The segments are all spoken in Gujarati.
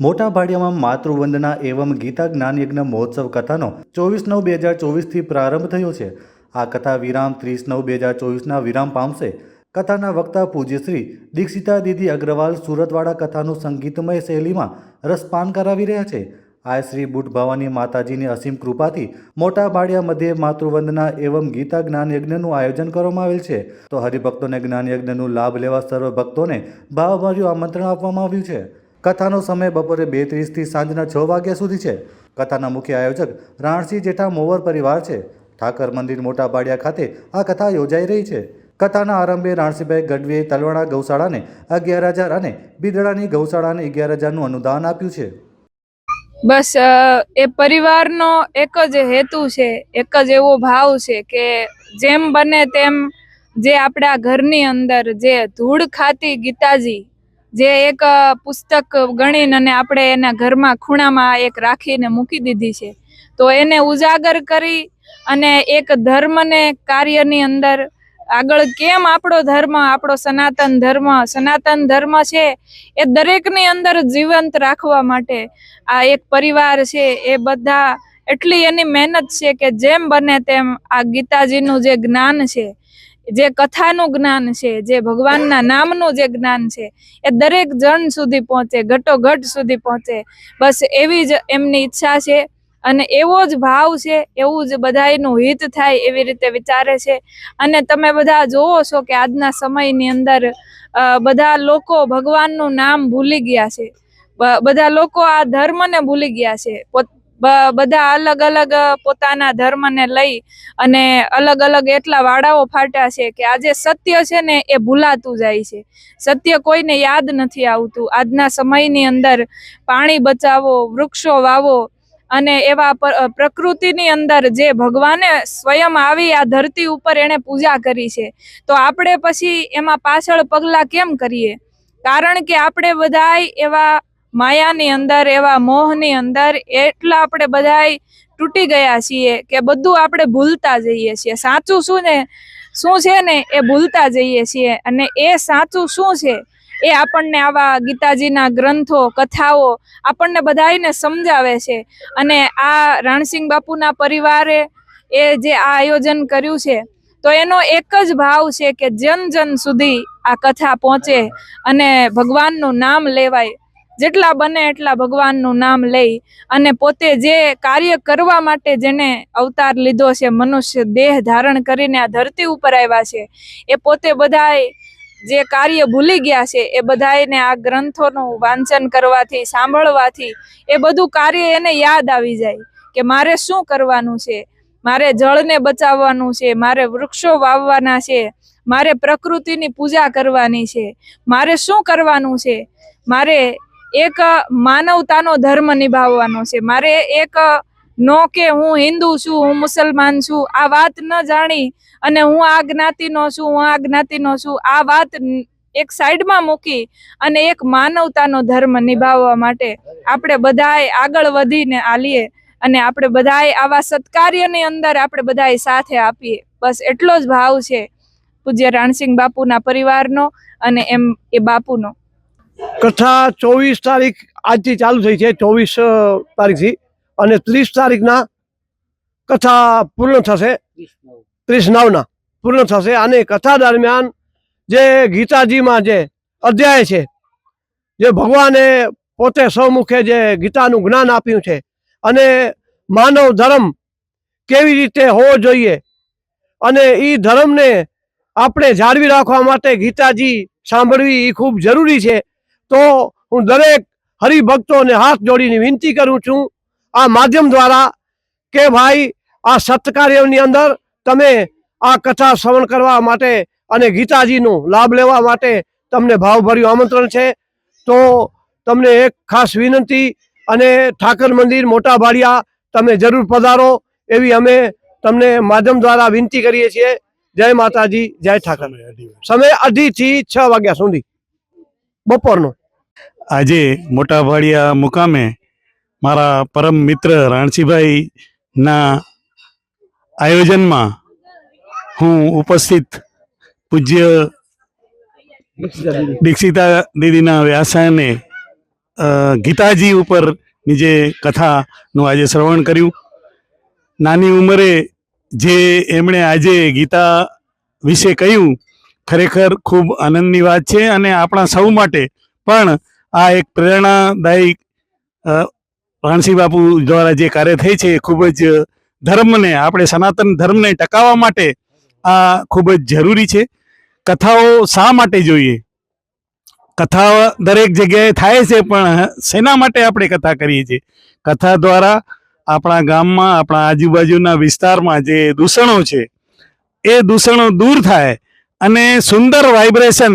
મોટા ભાડિયામાં માતૃવંદના એવં ગીતા જ્ઞાનયજ્ઞ મહોત્સવ કથાનો ચોવીસ નવ બે હજાર ચોવીસથી પ્રારંભ થયો છે. આ કથા વિરામ ત્રીસ નવ બે હજાર ચોવીસના વિરામ પામશે. કથાના વક્તા પૂજ્યશ્રી દીક્ષિતા દીદી અગ્રવાલ સુરતવાળા કથાનું સંગીતમય શૈલીમાં રસપાન કરાવી રહ્યા છે. આ શ્રી બુટ ભવાની માતાજીની અસીમ કૃપાથી મોટા ભાડિયા મધ્યે માતૃવંદના એવમ ગીતા જ્ઞાન યજ્ઞનું આયોજન કરવામાં આવેલ છે. તો હરિભક્તોને જ્ઞાનયજ્ઞનું લાભ લેવા સર્વ ભક્તોને ભાવભર્યું આમંત્રણ આપવામાં આવ્યું છે. કથાનો સમય બપોરે બે ત્રીસથી સાંજના છ વાગ્યા સુધી છે. કથાના મુખ્ય આયોજક રાણસિંહ જેઠા મોવર પરિવાર છે. ઠાકર મંદિર મોટા બાડિયા ખાતે આ કથા યોજાઈ રહી છે. કથાના આરંભે રાણસીભાઈ ગઢવીએ તલવાણા ગૌશાળાને અગિયાર હજાર અને બિદડાની ગૌશાળાને અગિયાર હજારનું અનુદાન આપ્યું છે. બસ એ પરિવારનો એક જ હેતુ છે, એક જ એવો ભાવ છે કે જેમ બને તેમ જે આપણા ઘરની અંદર જે ધૂળ ખાતી ગીતાજી જે એક પુસ્તક ગણીને અને આપણે એના ઘરમાં ખૂણામાં એક રાખીને મૂકી દીધી છે. તો એને ઉજાગર કરી અને એક ધર્મને કાર્યની અંદર આગળ કેમ આપણો ધર્મ, આપણો સનાતન ધર્મ સનાતન ધર્મ છે એ દરેકની અંદર જીવંત રાખવા માટે આ એક પરિવાર છે એ બધા એટલી એની મહેનત છે કે જેમ બને તેમ આ ગીતાજીનું જે જ્ઞાન છે જે કથાનું જ્ઞાન છે, જે ભગવાનના નામનું જે જ્ઞાન છે, એ દરેક જણ સુધી પહોંચે, ઘટોઘટ સુધી પહોંચે. બસ એવી જ એમની ઈચ્છા છે અને એવો જ ભાવ છે, એવું જ બધાયનું હિત થાય એવી રીતે વિચારે છે. અને તમે બધા જોવો છો કે આજના સમયની અંદર બધા લોકો ભગવાનનું નામ ભૂલી ગયા છે. બધા લોકો આ ધર્મને ભૂલી ગયા છે. બધા અલગ અલગ પોતાના ધર્મને લઈ અને અલગ અલગ એટલા વાડાઓ ફાટ્યા છે કે આજે સત્ય છે ને એ ભૂલાતું જાય છે. સત્ય કોઈને યાદ નથી આવતું. આજના સમયની અંદર પાણી બચાવો, વૃક્ષો વાવો અને એવા પર- પ્રકૃતિની અંદર જે ભગવાને સ્વયં આવી આ ધરતી ઉપર એણે પૂજા કરી છે. તો આપણે પછી એમાં પાછળ પગલાં કેમ કરીએ? કારણ કે આપણે બધા એવા માયાની અંદર, એવા મોહની અંદર એટલા આપણે બધાય તૂટી ગયા છીએ કે બધું આપણે ભૂલતા જઈએ છીએ. સાચું શું ને? શું છે ને? એ ભૂલતા જઈએ છીએ. અને એ સાચું શું છે? એ આપણને આવા ગીતાજીના ગ્રંથો, કથાઓ આપણને બધાયને સમજાવે છે. અને આ રાણસિંગ બાપુના પરિવારે એ જે આ આયોજન કર્યું છે, તો એનો એક જ ભાવ છે કે જન જન સુધી આ કથા પહોંચે અને ભગવાનનું નામ લેવાય. જેટલા બને એટલા ભગવાનનું નામ લઈ અને પોતે જે કાર્ય કરવા માટે જેને અવતાર લીધો છે, મનુષ્ય દેહ ધારણ કરીને આ ધરતી ઉપર આવ્યા છે, એ પોતે બધાએ જે કાર્ય ભૂલી ગયા છે, એ બધાયને આ ગ્રંથોનું વાંચન કરવાથી, સાંભળવાથી, એ બધું કાર્ય એને યાદ આવી જાય કે મારે શું કરવાનું છે, મારે જળને બચાવવાનું છે, મારે વૃક્ષો વાવવાના છે, મારે પ્રકૃતિની પૂજા કરવાની છે, મારે શું કરવાનું છે, મારે એક માનવતાનો ધર્મ નિભાવવાનો છે. મારે એક નો કે હું હિન્દુ છું, હું મુસલમાન છું, આ વાત ન જાણી અને હું આ જ્ઞાતિનો છું, હું આ જ્ઞાતિનો છું, આ વાત એક સાઈડમાં મૂકી અને એક માનવતાનો ધર્મ નિભાવવા માટે આપણે બધાએ આગળ વધીને આલીએ અને આપણે બધાએ આવા સત્કાર્યની અંદર આપણે બધાએ સાથે આપીએ. બસ એટલો જ ભાવ છે પૂજ્ય રાણસિંગ બાપુના પરિવારનો અને એમ એ બાપુનો. કથા ચોવીસ તારીખ આજથી ચાલુ થઈ છે, ચોવીસ તારીખથી. અને ત્રીસ તારીખના કથા પૂર્ણ થશે. ત્રીસ નવના પૂર્ણ થશે. અને કથા દરમિયાન જે ગીતાજીમાં જે અધ્યાય છે, જે ભગવાને પોતે સૌમુખે જે ગીતાનું જ્ઞાન આપ્યું છે, અને માનવ ધર્મ કેવી રીતે હોવો જોઈએ, અને એ ધર્મને આપણે જાળવી રાખવા માટે ગીતાજી સાંભળવી એ ખૂબ જરૂરી છે. તો હું દરેક હરિભક્તોને હાથ જોડીને વિનંતી કરું છું આ માધ્યમ દ્વારા કે ભાઈ આ સત્કાર્યની અંદર તમે આ કથા શ્રવણ કરવા માટે અને ગીતાજીનો લાભ લેવા માટે તમને ભાવભર્યું આમંત્રણ છે. તો તમને એક ખાસ વિનંતી અને ઠાકર મંદિર મોટા ભાડિયા તમે જરૂર પધારો એવી અમે તમને માધ્યમ દ્વારા વિનંતી કરીએ છીએ. જય માતાજી જય ઠાકર. સમય અઢીથી છ વાગ્યા સુધી. બપોરનો. આજે મોટા ભાડિયા મુકામે મારા પરમ મિત્ર રાણસીભાઈના આયોજનમાં હું ઉપસ્થિત પૂજ્ય દીક્ષિતા દીદીના વ્યાસાને ગીતાજી ઉપરની જે કથાનું આજે શ્રવણ કર્યું. નાની ઉંમરે જે એમણે આજે ગીતા વિશે કહ્યું, ખરેખર ખૂબ આનંદની વાત છે અને આપણા સૌ માટે પણ આ એક પ્રેરણાદાયી અ, બાપુ દ્વારા જે કાર્ય થઈ છે એ ખૂબ જ ધર્મને આપણે સનાતન ધર્મને ટકાવવા માટે આ ખૂબ જ જરૂરી છે. કથાઓ શા માટે જોઈએ? કથા દરેક જગ્યાએ થાય છે પણ શેના માટે આપણે કથા કરીએ છીએ? કથા દ્વારા આપણા ગામમાં આપણા આજુબાજુના વિસ્તારમાં જે દૂષણો છે એ દૂષણો દૂર થાય અને સુંદર વાઇબ્રેશન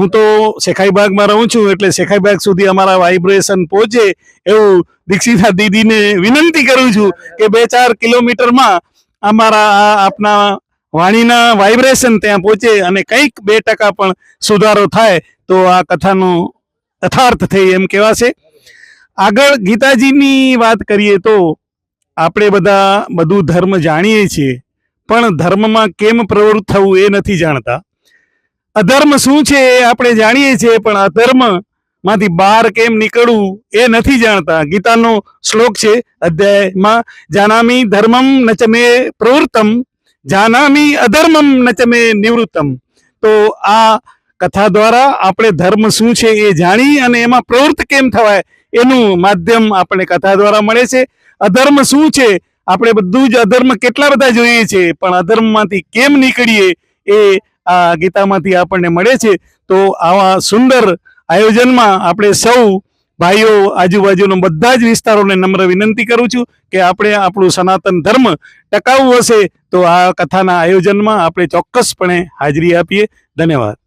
હું તો શેખાઈબાગમાં રહું છું એટલે શેખાઈબાગ સુધી અમારા વાઇબ્રેશન પહોંચે એવું દીક્ષિતા દીદીને વિનંતી કરું છું કે બે ચાર કિલોમીટરમાં અમારા આપના વાણીના વાઇબ્રેશન ત્યાં પહોંચે અને કંઈક બે ટકા પણ સુધારો થાય તો આ કથાનો યથાર્થ થઈ એમ કહેવાશે. આગળ ગીતાજીની વાત કરીએ તો આપણે બધા બધું ધર્મ જાણીએ છીએ પણ ધર્મમાં કેમ પ્રવૃત્ત થવું એ નથી જાણતા. અધર્મ શું છે એ આપણે જાણીએ છીએ, પણ અધર્મમાંથી બહાર કેમ નીકળવું એ નથી જાણતા. ગીતાનો શ્લોક છે, અધ્યાયમાં, જાનામી ધર્મમ નચ મે પ્રવૃત્તમ, જાનામી અધર્મમ નચ મે નિવૃત્તમ. તો આ કથા દ્વારા આપણે ધર્મ શું છે એ જાણી અને એમાં પ્રવૃત્ત કેમ થવાય એનું માધ્યમ આપણે કથા દ્વારા મળે છે. અધર્મ શું છે? આપણે બધું જ અધર્મ કેટલા બધા જોઈએ છે, પણ અધર્મમાંથી કેમ નીકળીએ એ આ ગીતામાંથી આપણને મળે છે, તો આવા સુંદર આયોજનમાં આપણે સૌ ભાઈઓ, આજુબાજુના બધા જ વિસ્તારોને નમ્ર વિનંતી કરું છું કે આપણે આપણું સનાતન ધર્મ ટકાવવું હશે, તો આ કથાના આયોજનમાં આપણે ચોક્કસપણે હાજરી આપીએ. ધન્યવાદ.